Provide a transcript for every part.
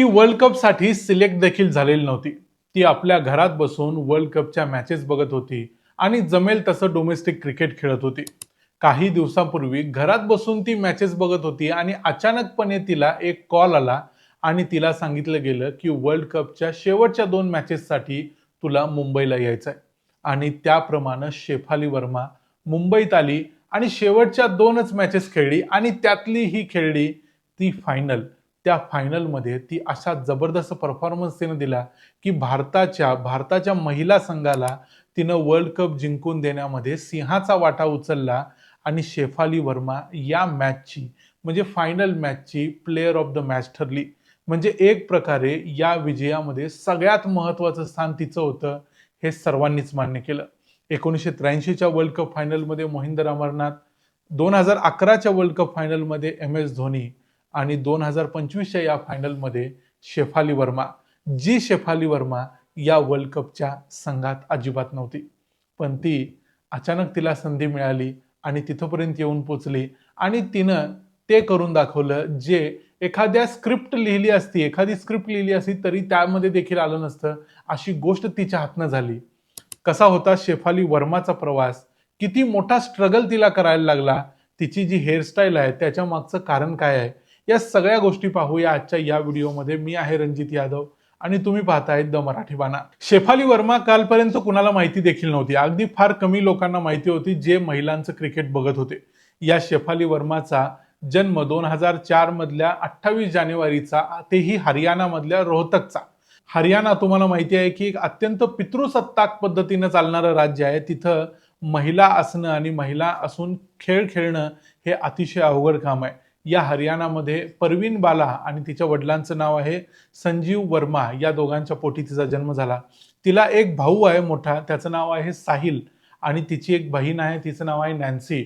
ती world कपसाठी select देखील झालेली नव्हती. ती आपल्या घरात बसून वर्ल्ड कपच्या मॅचेस बघत होती आणि जमेल तसं डोमेस्टिक क्रिकेट खेळत होती. काही दिवसांपूर्वी घरात बसून ती मॅचेस बघत होती आणि अचानकपणे तिला एक कॉल आला आणि तिला सांगितलं गेलं की वर्ल्ड कपच्या शेवटच्या दोन मॅचेससाठी तुला मुंबईला यायचं आहे आणि त्याप्रमाणे शेफाली वर्मा मुंबईत आली आणि शेवटच्या दोनच मॅचेस खेळली आणि त्यातली ही खेळली ती फायनल त्या फायनलमध्ये ती अशा जबरदस्त परफॉर्मन्स तिनं दिला की भारताच्या भारताच्या महिला संघाला तिनं वर्ल्ड कप जिंकून देण्यामध्ये सिंहाचा वाटा उचलला आणि शेफाली वर्मा या मॅचची म्हणजे फायनल मॅचची प्लेअर ऑफ द मॅच ठरली. म्हणजे एक प्रकारे या विजयामध्ये सगळ्यात महत्त्वाचं स्थान तिचं होतं हे सर्वांनीच मान्य केलं. एकोणीसशे त्र्याऐंशीच्या वर्ल्ड कप फायनलमध्ये मोहिंदर अमरनाथ दोन हजार अकराच्या वर्ल्ड कप फायनलमध्ये एम एस धोनी आणि दोन हजार पंचवीसच्या या फायनलमध्ये शेफाली वर्मा जी शेफाली वर्मा या वर्ल्ड कपच्या संघात अजिबात नव्हती. पण ती अचानक तिला संधी मिळाली आणि तिथंपर्यंत येऊन पोचली आणि तिनं ते करून दाखवलं जे एखाद्या स्क्रिप्ट लिहिली असती एखादी स्क्रिप्ट लिहिली असती तरी त्यामध्ये देखील आलं नसतं अशी गोष्ट तिच्या हातनं झाली. कसा होता शेफाली वर्माचा प्रवास? किती मोठा स्ट्रगल तिला करायला लागला? तिची जी हेअरस्टाईल आहे त्याच्या मागचं कारण काय आहे? या सगळ्या गोष्टी पाहूया आजच्या या व्हिडिओमध्ये. मी आहे रणजित यादव आणि तुम्ही पाहताय द मराठी बाणा. शेफाली वर्मा कालपर्यंत कुणाला माहिती देखील नव्हती. अगदी फार कमी लोकांना माहिती होती जे महिलांचं क्रिकेट बघत होते. या शेफाली वर्माचा जन्म दोन हजार चार मधल्या अठ्ठावीस जानेवारीचा तेही हरियाणामधल्या रोहतकचा. हरियाणा तुम्हाला माहिती आहे की एक अत्यंत पितृसत्ताक पद्धतीनं चालणारं राज्य आहे. तिथं महिला असणं आणि महिला असून खेळ खेळणं हे अतिशय अवघड काम आहे. या हरियाणामध्ये परवीन बाला आणि तिच्या वडिलांचं नाव आहे संजीव वर्मा या दोघांच्या पोटी तिचा जन्म झाला. तिला एक भाऊ आहे मोठा त्याचं नाव आहे साहिल आणि तिची एक बहीण आहे तिचं नाव आहे नॅन्सी.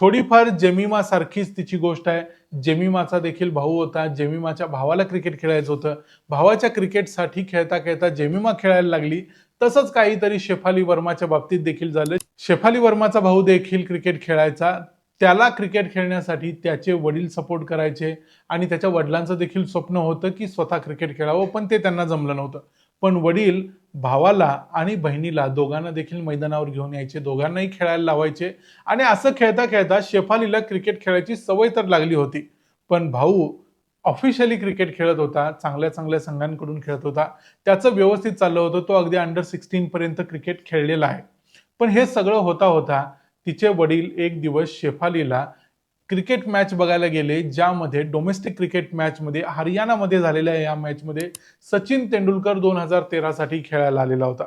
थोडीफार जेमिमा सारखीच तिची गोष्ट आहे. जेमिमाचा देखील भाऊ होता. जेमिमाच्या भावाला क्रिकेट खेळायचं होतं. भावाच्या क्रिकेटसाठी खेळता खेळता जेमिमा खेळायला लागली. तसंच काहीतरी शेफाली वर्माच्या बाबतीत देखील झालं. शेफाली वर्माचा भाऊ देखील क्रिकेट खेळायचा. त्याला क्रिकेट खेळण्यासाठी त्याचे वडील सपोर्ट करायचे आणि त्याच्या वडिलांचं देखील स्वप्न होतं की स्वतः क्रिकेट खेळावं पण ते त्यांना जमलं नव्हतं. पण वडील भावाला आणि बहिणीला दोघांना देखील मैदानावर घेऊन यायचे दोघांनाही खेळायला लावायचे आणि असं खेळता खेळता शेफालीला क्रिकेट खेळायची सवय तर लागली होती. पण भाऊ ऑफिशियली क्रिकेट खेळत होता चांगल्या चांगल्या संघांकडून खेळत होता. त्याचं व्यवस्थित चाललं होतं तो अगदी अंडर सिक्स्टीनपर्यंत क्रिकेट खेळलेला आहे. पण हे सगळं होता होता तिचे वडील एक दिवस शेफालीला क्रिकेट मॅच बघायला गेले ज्यामध्ये डोमेस्टिक क्रिकेट मॅचमध्ये हरियाणामध्ये झालेल्या या मॅचमध्ये सचिन तेंडुलकर दोन हजार तेरासाठी खेळायला आलेला होता.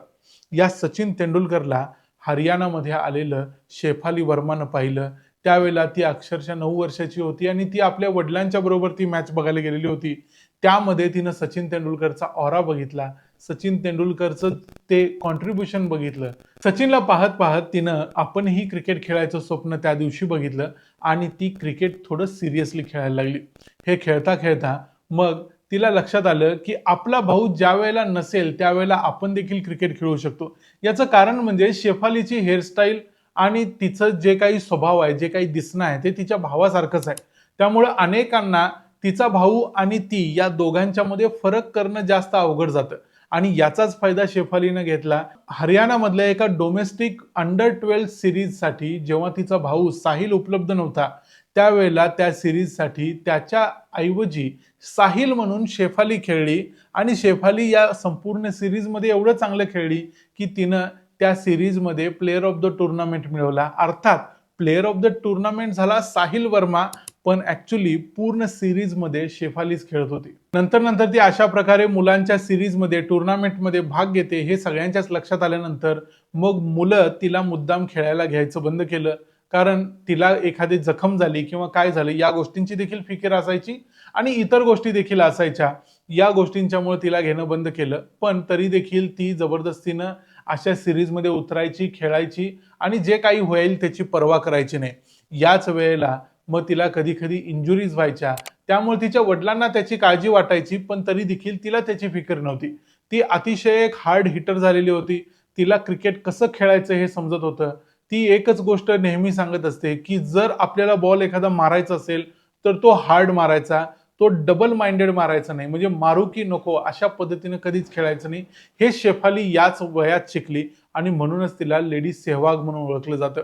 या सचिन तेंडुलकरला हरियाणामध्ये आलेलं शेफाली वर्मानं पाहिलं. त्यावेळेला ती अक्षरशः नऊ वर्षाची होती आणि ती आपल्या वडिलांच्या बरोबर ती मॅच बघायला गेलेली होती. त्यामध्ये तिनं सचिन तेंडुलकरचा ऑरा बघितला. सचिन तेंडुलकरचं ते कॉन्ट्रीब्युशन बघितलं. सचिनला पाहत पाहत तिनं आपणही क्रिकेट खेळायचं स्वप्न त्या दिवशी बघितलं आणि ती क्रिकेट थोडं सिरियसली खेळायला लागली. हे खेळता खेळता मग तिला लक्षात आलं की आपला भाऊ ज्या वेळेला नसेल त्यावेळेला आपण देखील क्रिकेट खेळू शकतो. याचं कारण म्हणजे शेफालीची हेअरस्टाईल आणि तिचं जे काही स्वभाव आहे जे काही दिसणं आहे ते तिच्या भावासारखंच आहे. त्यामुळं अनेकांना तिचा भाऊ आणि ती या दोघांच्यामध्ये फरक करणं जास्त अवघड जातं. आणि याचाच फायदा शेफालीनं घेतला. हरियाणामधल्या एका डोमेस्टिक अंडर ट्वेल्व सिरीजसाठी जेव्हा तिचा भाऊ साहिल उपलब्ध नव्हता त्यावेळेला त्या सिरीजसाठी त्याच्या ऐवजी साहिल म्हणून शेफाली खेळली आणि शेफाली या संपूर्ण सिरीजमध्ये एवढं चांगलं खेळली की तिनं त्या सिरीजमध्ये प्लेअर ऑफ द टुर्नामेंट मिळवला. अर्थात प्लेअर ऑफ द टुर्नामेंट झाला साहिल वर्मा पण ऍक्च्युली पूर्ण सिरीजमध्ये शेफालीच खेळत होती. नंतर नंतर ती अशा प्रकारे मुलांच्या सिरीजमध्ये टुर्नामेंटमध्ये भाग घेते हे सगळ्यांच्याच लक्षात आल्यानंतर मग मुलं तिला मुद्दाम खेळायला घ्यायचं बंद केलं. कारण तिला एखादी जखम झाली किंवा काय झालं या गोष्टींची देखील फिकीर असायची आणि इतर गोष्टी देखील असायच्या. या गोष्टींच्यामुळे तिला घेणं बंद केलं. पण तरी देखील ती जबरदस्तीनं अशा सिरीजमध्ये उतरायची खेळायची आणि जे काही होईल त्याची पर्वा करायची नाही. याच वेळेला मग तिला कधी कधी इंजुरीज व्हायच्या. त्यामुळे तिच्या वडिलांना त्याची काळजी वाटायची पण तरी देखील तिला त्याची फिकर नव्हती. ती अतिशय एक हार्ड हिटर झालेली होती. तिला क्रिकेट कसं खेळायचं हे समजत होतं. ती एकच गोष्ट नेहमी सांगत असते की जर आपल्याला बॉल एखादा मारायचा असेल तर तो हार्ड मारायचा तो डबल माइंडेड मारायचा नाही. म्हणजे मारू की नको अशा पद्धतीने कधीच खेळायचं नाही. हे शेफाली याच वयात शिकली आणि म्हणूनच तिला लेडी सेहवाग म्हणून ओळखलं जातं.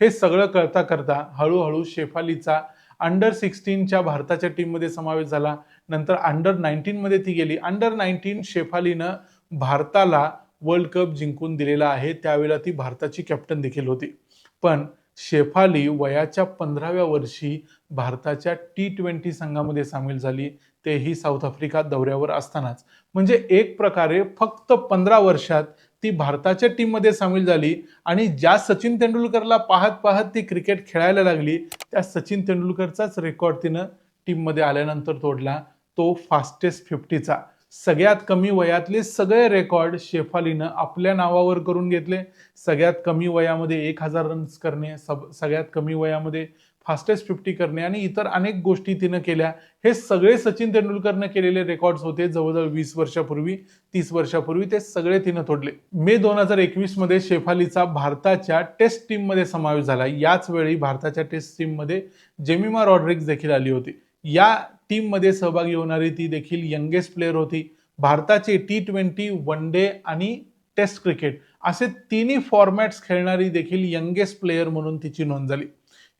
हे सगळं करता करता हळूहळू शेफालीचा अंडर सिक्स्टीनच्या भारताच्या टीममध्ये समावेश झाला. नंतर अंडर नाईन्टीनमध्ये ती गेली. अंडर नाईन्टीन शेफालीनं भारताला वर्ल्ड कप जिंकून दिलेला आहे. त्यावेळेला ती भारताची कॅप्टन देखील होती. पण शेफाली वयाच्या पंधराव्या वर्षी भारताच्या टी ट्वेंटी संघामध्ये सामील झाली. तेही साऊथ आफ्रिका दौऱ्यावर असतानाच. म्हणजे एक प्रकारे फक्त पंधरा वर्षात ती भारताच्या टीममध्ये सामील झाली आणि ज्या सचिन तेंडुलकरला पाहत पाहत ती क्रिकेट खेळायला लागली त्या सचिन तेंडुलकरचाच रेकॉर्ड तिनं टीममध्ये आल्यानंतर तोडला. तो फास्टेस्ट फिफ्टीचा सगळ्यात कमी वयातले सगळे रेकॉर्ड शेफालीनं आपल्या नावावर करून घेतले. सगळ्यात कमी वयामध्ये एक हजार रन्स करणे सब सगळ्यात कमी वयामध्ये फास्टेस्ट फिफ्टी करणे आणि इतर अनेक गोष्टी तिनं केल्या. हे सगळे सचिन तेंडुलकरनं केलेले रेकॉर्ड्स होते जवळजवळ वीस वर्षापूर्वी तीस वर्षापूर्वी. ते सगळे तिनं तोडले. मे दोन हजार एकवीसमध्ये शेफालीचा भारताच्या टेस्ट टीममध्ये समावेश झाला. याच वेळी भारताच्या टेस्ट टीममध्ये जेमिमा रॉड्रिक्स देखील आली होती. या टीममध्ये सहभागी होणारी ती देखील यंगेस्ट प्लेअर होती. भारताचे टी ट्वेंटी वन डे आणि टेस्ट क्रिकेट असे तिन्ही फॉर्मॅट्स खेळणारी देखील यंगेस्ट प्लेअर म्हणून तिची नोंद झाली.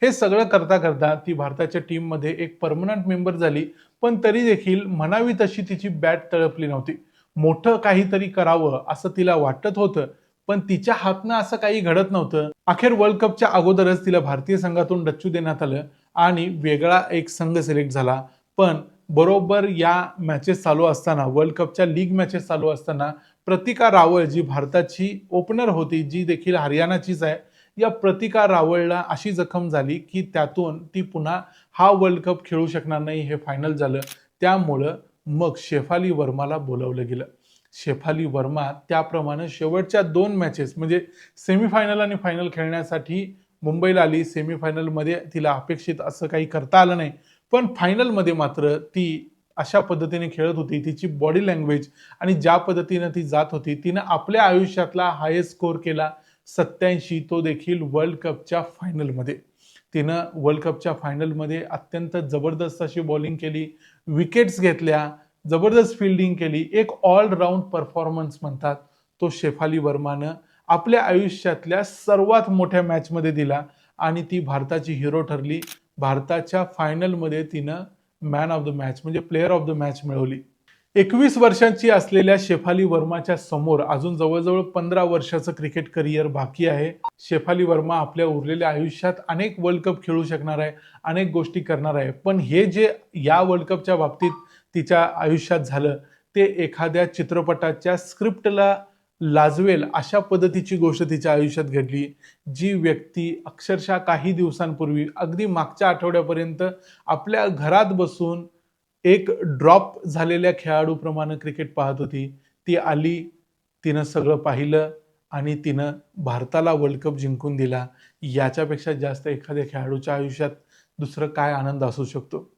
हे सगळं करता करता ती भारताच्या टीममध्ये एक परमनंट मेंबर झाली पण तरी देखील म्हणावी तशी तिची बॅट तळपली नव्हती. मोठं काहीतरी करावं असं तिला वाटत होतं पण तिच्या हातनं असं काही घडत नव्हतं. अखेर वर्ल्ड कपच्या अगोदरच तिला भारतीय संघातून डच्चू देण्यात आलं आणि वेगळा एक संघ सिलेक्ट झाला. पण बरोबर या मॅचेस चालू असताना वर्ल्ड कपच्या लीग मॅचेस चालू असताना प्रतिका रावळ जी भारताची ओपनर होती जी देखील हरियाणाचीच आहे या प्रतिका रावळला अशी जखम झाली की त्यातून ती पुन्हा हा वर्ल्ड कप खेळू शकणार नाही हे फायनल झालं. त्यामुळं मग शेफाली वर्माला बोलवलं गेलं. शेफाली वर्मा त्याप्रमाणे शेवटच्या दोन मॅचेस म्हणजे सेमीफायनल आणि फायनल खेळण्यासाठी मुंबईला आली. सेमीफायनलमध्ये तिला अपेक्षित असं काही करता आलं नाही. पण फायनलमध्ये मात्र ती अशा पद्धतीने खेळत होती. तिची बॉडी लँग्वेज आणि ज्या पद्धतीनं ती जात होती तिनं आपल्या आयुष्यातला हायेस्ट स्कोर केला. सत्याऐंशी तो देखील वर्ल्ड कपच्या फायनलमध्ये तिनं वर्ल्ड कपच्या फायनलमध्ये अत्यंत जबरदस्त अशी बॉलिंग केली विकेट्स घेतल्या जबरदस्त फिल्डिंग केली एक ऑलराऊंड परफॉर्मन्स म्हणतात तो शेफाली वर्मानं. आपल्या आयुष्यातल्या सर्वात मोठ्या मॅचमध्ये दिला आणि ती भारताची हिरो ठरली. भारताच्या फायनलमध्ये तिनं मॅन ऑफ द मॅच म्हणजे प्लेअर ऑफ द मॅच मिळवली. एकवीस वर्षांची असलेल्या शेफाली वर्माच्या समोर अजून जवळजवळ पंधरा वर्षाचं क्रिकेट करिअर बाकी आहे. शेफाली वर्मा आपल्या उरलेल्या आयुष्यात अनेक वर्ल्ड कप खेळू शकणार आहे अनेक गोष्टी करणार आहे. पण हे जे या वर्ल्ड कपच्या बाबतीत तिच्या आयुष्यात झालं ते एखाद्या चित्रपटाच्या स्क्रिप्टला लाजवेल अशा पद्धतीची गोष्ट तिच्या आयुष्यात घडली जी व्यक्ती अक्षरशः काही दिवसांपूर्वी अगदी मागच्या आठवड्यापर्यंत आपल्या घरात बसून एक ड्रॉप झालेल्या खेळाडूप्रमाणे क्रिकेट पाहत होती. ती आली तिनं सगळं पाहिलं आणि तिनं भारताला वर्ल्ड कप जिंकून दिला. याच्यापेक्षा जास्त एखाद्या खेळाडूच्या आयुष्यात दुसरं काय आनंद असू शकतो?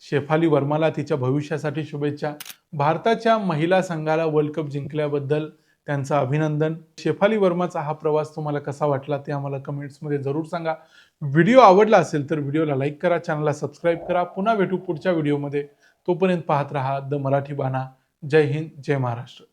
शेफाली वर्माला तिच्या भविष्यासाठी शुभेच्छा. भारताच्या महिला संघाला वर्ल्ड कप जिंकल्याबद्दल त्यांचं अभिनंदन. शेफाली वर्माचा हा प्रवास तुम्हाला कसा वाटला ते आम्हाला कमेंट्समध्ये जरूर सांगा. व्हिडिओ आवडला असेल तर व्हिडिओला लाईक करा चॅनलला सबस्क्राईब करा. पुन्हा भेटू पुढच्या व्हिडिओमध्ये तोपर्यंत पाहत रहा द मराठी बाणा. जय हिंद जय महाराष्ट्र.